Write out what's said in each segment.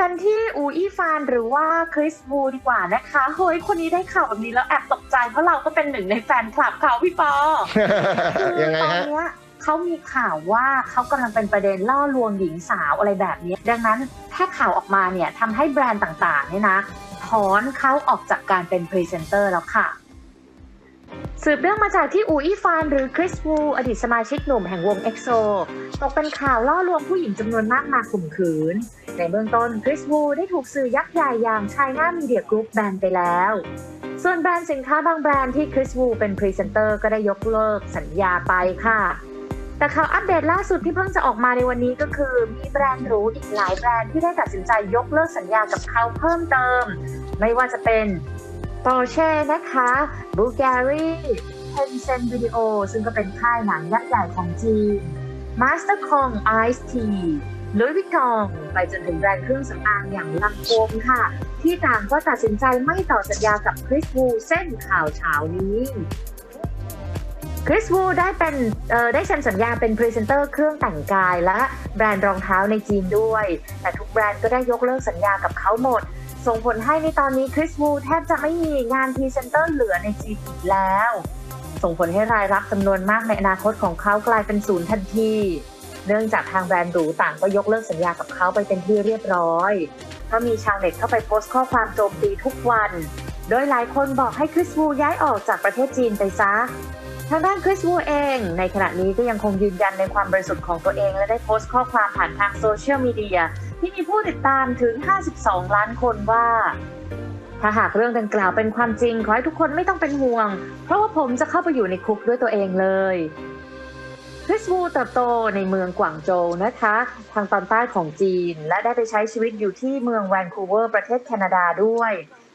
กันที่อูอี้ฟานหรือว่าคริสบูดีกว่านะคะเฮ้ยคนนี้ได้ข่าวแบบนี้แล้วแอบตกใจเพราะเราก็เป็นหนึ่งในแฟนคลับเขาพี่ปอยังไงตอนฮะเนี้ยเขามีข่าวว่าเขากำลังเป็นประเด็นล่อลวงหญิงสาวอะไรแบบนี้ ดังนั้นแค่ข่าวออกมาเนี่ยทำให้แบรนด์ต่างๆเนี่ยนะถอนเขาออกจากการเป็นพรีเซนเตอร์แล้วค่ะ สืบเรื่องมาจากที่อูอี้ฟานหรือคริสวูอดีตสมาชิกหนุ่มแห่งวงเอ็กโซตกเป็นข่าวล่อลวงผู้หญิงจำนวนมากมาข่มขืน ในเบื้องต้นคริสวูได้ถูกสื่อยักษ์ใหญ่อย่าง China Media Group แบนไปแล้ว ส่วนแบรนด์สินค้าบางแบรนด์ที่คริสวูเป็นพรีเซนเตอร์ก็ได้ยกเลิกสัญญาไปค่ะ แต่ข่าวอัปเดตล่าสุดที่เพิ่งจะออกมาในวันนี้ก็คือ มีแบรนด์หรูอีกหลายแบรนด์ที่ได้ตัดสินใจยกเลิกสัญญากับเขาเพิ่มเติม ไม่ว่าจะเป็น Porsche นะคะ Bulgari Tencent Video ซึ่งก็เป็นค่ายหนังยักษ์ใหญ่ของจีน Mastercom Ice Tea Louis Vuitton ไปจนถึงแบรนด์เครื่องสำอางอย่างลังโคมค่ะ ที่ต่างก็ตัดสินใจไม่ต่อสัญญากับคริสวูเส้นข่าวเช้านี้คริสวูได้เป็นได้เซ็นสัญญาเป็นพรีเซนเตอร์เครื่องแต่งกายและแบรนด์รองเท้าในจีนด้วย แต่ทุกแบรนด์ก็ได้ยกเลิกสัญญากับเขาหมด ส่งผลให้ในตอนนี้คริสวูแทบจะไม่มีงานพรีเซนเตอร์เหลือในจีนอีกแล้ว ส่งผลให้รายรับจำนวนมากในอนาคตของเขากลายเป็นศูนย์ทันที เนื่องจากทางแบรนด์หรูต่างก็ยกเลิกสัญญากับเขาไปเป็นที่เรียบร้อย ก็มีชาวเน็ตเข้าไปโพสต์ข้อความโจมตีทุกวัน โดยหลายคนบอกให้คริสวูย้ายออกจากประเทศจีนไปซะ ทางด้านคริสวูเอง ในขณะนี้ก็ยังคงยืนยันในความบริสุทธิ์ของตัวเอง และได้โพสต์ข้อความผ่านทางโซเชียลมีเดียที่มีผู้ติดตามถึง 52 ล้านคนว่า ถ้าหากเรื่องดังกล่าวเป็นความจริง ขอให้ทุกคนไม่ต้องเป็นห่วง เพราะว่าผมจะเข้าไปอยู่ในคุกด้วยตัวเองเลยคริสวูเติบโตในเมืองกวางโจวนะคะ ทางตอนใต้ของจีน และได้ไปใช้ชีวิตอยู่ที่เมืองแวนคูเวอร์ประเทศแคนาดาด้วย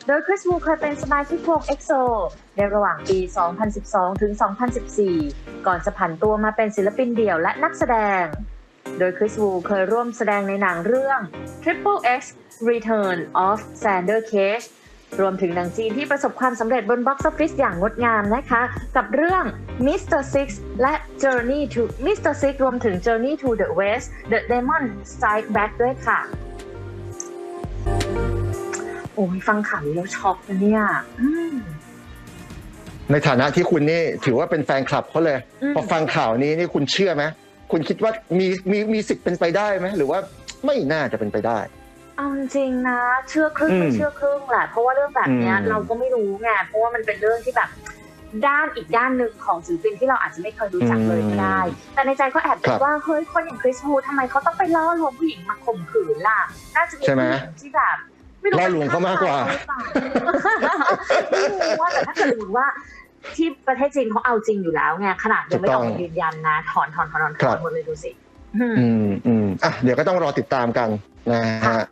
โดยคริสวูเคยเป็นสมาชิกวง EXO ในระหว่างปี 2012 ถึง 2014 ก่อนจะผันตัวมาเป็นศิลปินเดี่ยวและนักแสดง โดยคริสวูเคยร่วมแสดงในหนังเรื่อง Triple X Return of Sander Cage รวมถึงหนังจีนที่ประสบความสำเร็จบนบ็อกซ์ออฟฟิศอย่างงดงามนะคะ กับเรื่อง Mr. Six และ Journey to Mr. Six รวมถึง Journey to the West The Demon Strike Back ด้วยค่ะ อ้ยฟังข่าวนี้แล้วช็อกนะเนี่ยอืมในฐานะที่คุณนี่ถือว่าเป็นแฟนคลับเขาเลยอืมพอฟังข่าวนี้นี่คุณเชื่อไหมคุณคิดว่ามีมีมีสิทธิ์เป็นไปได้ไหมหรือว่าไม่น่าจะเป็นไปได้เอาจริงๆนะเชื่อครึ่งไม่อืมเชื่อครึ่งแหละเพราะว่าเรื่องแบบเนี้ยอืมเราก็ไม่รู้ไงเพราะว่ามันเป็นเรื่องที่แบบด้านอีกด้านหนึ่งของศิลปินที่เราอาจจะไม่เคยรู้จักเลยก็ได้ แต่ในใจก็แอบคิดว่าเฮ้ยคนอย่างคริสวูทำไมเขาต้องไปล่อลวงผู้หญิงมาข่มขืนล่ะ น่าจะมีใช่ไหมผู้หญิงที่แบบไม่รู้ ล่อลวงเขามากกว่าไม่รู้ว่าแต่ถ้าเกิดสมมติว่าที่ประเทศจีนเขาเอาจริงอยู่แล้วไงขนาดยังไม่ออกมายืนยันนะ ถอนถอนถอนถอนถอนหมดเลยดูสิอืมอืมอืมอะเดี๋ยวก็ต้องรอติดตามกันนะฮะ